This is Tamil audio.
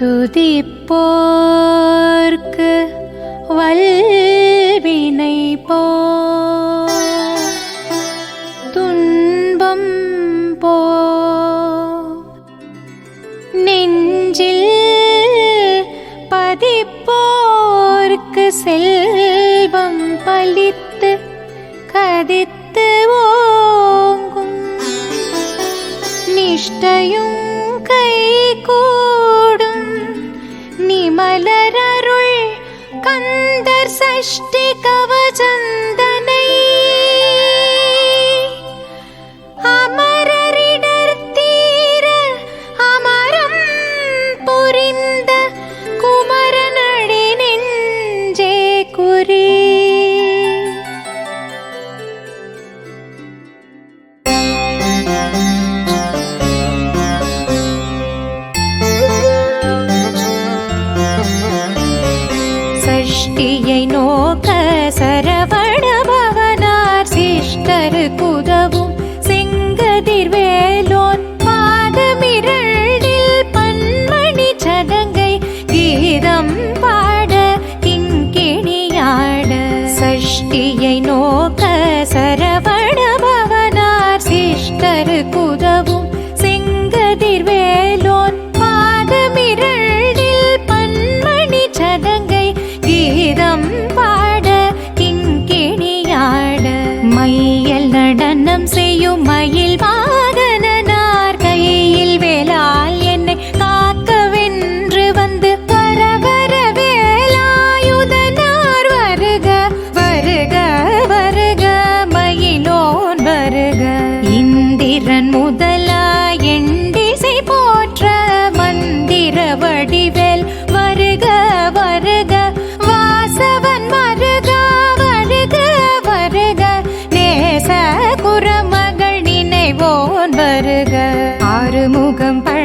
துதிப்போர்க்கு வல்வினை போ துன்பம் போ. நெஞ்சில் பதிப்போர்க்கு செல்வம் பலித்து கதித்து ஓங்கும். நிஷ்டையும் மலரருள் கந்தர் சஷ்டி கவசந்த சக்தியை நோக்க சரவண பவனார் சிஷ்டரு குதவும் செங்கதிர்வேலோன் பாதமிரண்டில் பன்மணி சதங்கை கீதம் பாட கிங்கிணியாட சஷ்டியை நோக்க சர செய்யும் 跟白